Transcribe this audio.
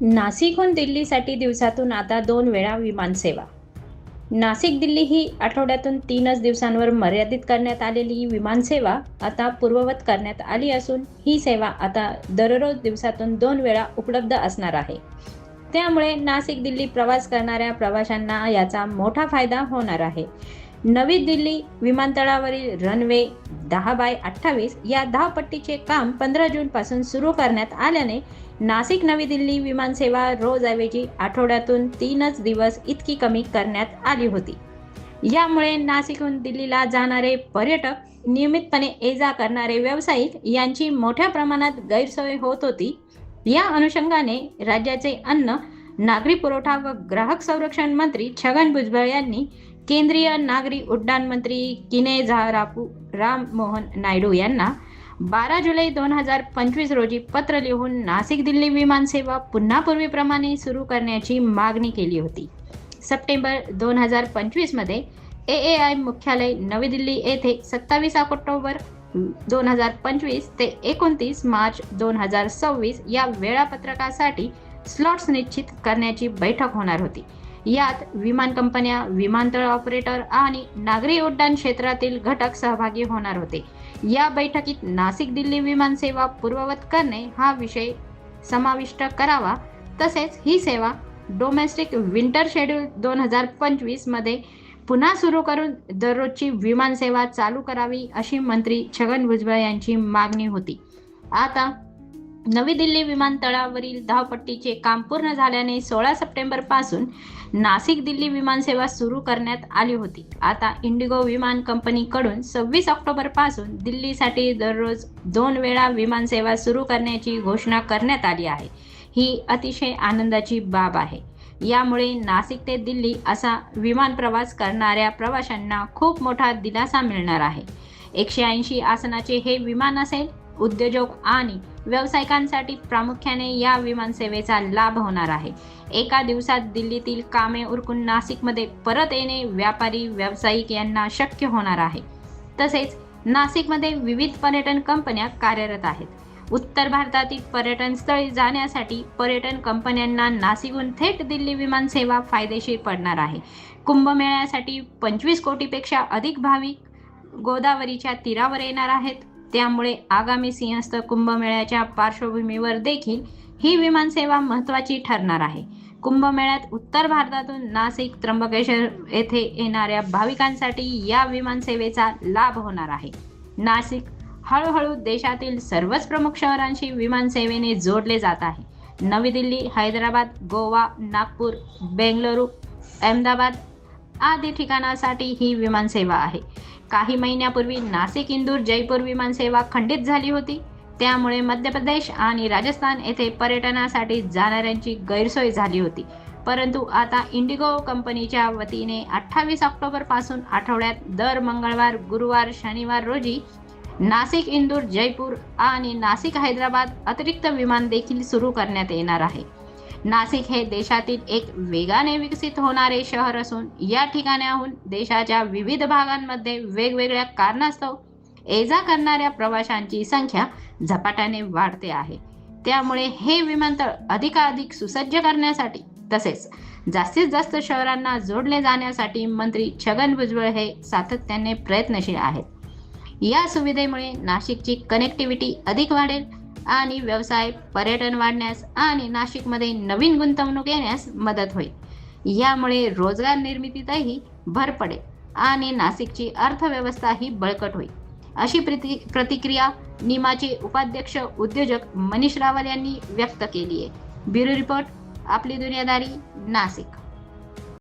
नाशिकहून दिल्लीसाठी दिवसातून आता दोन वेळा विमानसेवा नाशिक दिल्ली ही आठवड्यातून तीनच दिवसांवर मर्यादित करण्यात आलेली ही विमानसेवा आता पूर्ववत करण्यात आली असून ही सेवा आता दररोज दिवसातून दोन वेळा उपलब्ध असणार आहे. त्यामुळे नाशिक दिल्ली प्रवास करणाऱ्या प्रवाशांना याचा मोठा फायदा होणार आहे. नवी दिल्ली विमानतळावरील रनवे दहा बाय अठ्ठावीस या धावपट्टीचे काम पंधरा जूनपासून सुरू करण्यात आल्याने नाशिक नवी दिल्ली विमानसेवा रोजऐवजी आठवड्यातून तीनच दिवस इतकी कमी करण्यात आली होती. यामुळे नाशिकहून दिल्लीला जाणारे पर्यटक नियमितपणे ये जा करणारे व्यावसायिक यांची मोठ्या प्रमाणात गैरसोय होत होती. या अनुषंगाने राज्याचे अन्न नागरी पुरवठा व ग्राहक संरक्षण मंत्री छगन भुजबळ यांनी केंद्रीय नागरी उड्डाण मंत्री किने झारापू राम मोहन नायडू यांना बारा जुलै दोन हजार पंचवीस रोजी पत्र लिहून नाशिक दिल्ली विमानसेवा पुन्हा पूर्वीप्रमाणे सुरू करण्याची मागणी केली होती. सप्टेंबर दोन हजार पंचवीसमध्ये ए ए आय मुख्यालय नवी दिल्ली येथे सत्तावीस ऑक्टोबर दोन हजार पंचवीस ते एकोणतीस मार्च दोन हजार सव्वीस या वेळापत्रकासाठी स्लॉट्स निश्चित करण्याची बैठक होणार होती. यात विमान कंपन्या विमानतळ ऑपरेटर आणि नागरी उड्डाण क्षेत्रातील घटक सहभागी होणार होते. या बैठकीत नाशिक दिल्ली विमानसेवा पूर्ववत करणे हा विषय समाविष्ट करावा. तसेच ही सेवा डोमेस्टिक विंटर शेड्यूल दोन हजार पंचवीसमध्ये पुन्हा सुरू करून दररोजची विमानसेवा चालू करावी अशी मंत्री छगन भुजबळ यांची मागणी होती. आता नवी दिल्ली विमानतळावरील धावपट्टीचे काम पूर्ण झाल्याने सोळा सप्टेंबरपासून नाशिक दिल्ली विमानसेवा सुरू करण्यात आली होती. आता इंडिगो विमान कंपनीकडून सव्वीस ऑक्टोबरपासून दिल्लीसाठी दररोज दोन वेळा विमानसेवा सुरू करण्याची घोषणा करण्यात आली आहे. ही अतिशय आनंदाची बाब आहे. यामुळे नाशिक ते दिल्ली असा विमान प्रवास करणाऱ्या प्रवाशांना खूप मोठा दिलासा मिळणार आहे. एकशे ऐंशी आसनाचे हे विमान असेल उद्योजक आणि व्यावसायिकांसाठी प्रामुख्याने या विमानसेवेचा लाभ होणार आहे. एका दिवसात दिल्लीतील कामे उरकून नाशिकमध्ये परत येणे व्यापारी व्यावसायिक यांना शक्य होणार आहे. तसेच नाशिकमध्ये विविध पर्यटन कंपन्या कार्यरत आहेत. उत्तर भारतातील पर्यटन स्थळी जाण्यासाठी पर्यटन कंपन्यांना नाशिकहून थेट दिल्ली विमानसेवा फायदेशीर पडणार आहे. कुंभमेळ्यासाठी पंचवीस कोटीपेक्षा अधिक भाविक गोदावरीच्या तीरावर येणार आहेत. त्यामुळे आगामी सिंहस्थ कुंभमेळ्याच्या पार्श्वभूमीवर देखील ही विमानसेवा महत्त्वाची ठरणार आहे. कुंभमेळ्यात उत्तर भारतातून नाशिक त्र्यंबकेश्वर येथे येणाऱ्या भाविकांसाठी या विमानसेवेचा लाभ होणार आहे. नाशिक हळूहळू देशातील सर्वच प्रमुख शहरांशी विमानसेवेने जोडले जात आहे. नवी दिल्ली हैदराबाद गोवा नागपूर बेंगळुरू अहमदाबाद आदी ठिकाणासाठी ही विमानसेवा आहे. काही महिन्यापूर्वी नाशिक इंदूर जयपूर विमानसेवा खंडित झाली होती. त्यामुळे मध्य प्रदेश आणि राजस्थान येथे पर्यटनासाठी जाणाऱ्यांची गैरसोय झाली होती. परंतु आता इंडिगो कंपनीच्या वतीने अठ्ठावीस ऑक्टोबरपासून आठवड्यात दर मंगळवार गुरुवार शनिवार रोजी नाशिक इंदूर जयपूर आणि नाशिक हैदराबाद अतिरिक्त विमान देखील सुरू करण्यात येणार आहे. नाशिक हे देशातील एक वेगाने विकसित होणारे शहर असून या ठिकाणाहून देशाच्या विविध भागांमध्ये वेगवेगळ्या कारणास्तव ये जा करणाऱ्या प्रवाशांची संख्या झपाट्याने वाढते आहे. त्यामुळे हे विमानतळ अधिकाधिक सुसज्ज करण्यासाठी तसेच जास्तीत जास्त शहरांना जोडले जाण्यासाठी मंत्री छगन भुजबळ हे सातत्याने प्रयत्नशील आहेत. या सुविधेमुळे नाशिकची कनेक्टिव्हिटी अधिक वाढेल आणि व्यवसाय पर्यटन वाढण्यास आणि नाशिकमध्ये नवीन गुंतवणूक येण्यास मदत होईल. यामुळे रोजगार निर्मितीतही भर पडेल आणि नाशिकची अर्थव्यवस्थाही बळकट होईल. अशी प्रति प्रतिक्रिया निमाचे उपाध्यक्ष उद्योजक मनीष रावल यांनी व्यक्त केली आहे ब्युरो रिपोर्ट आपली दुनियादारी नाशिक.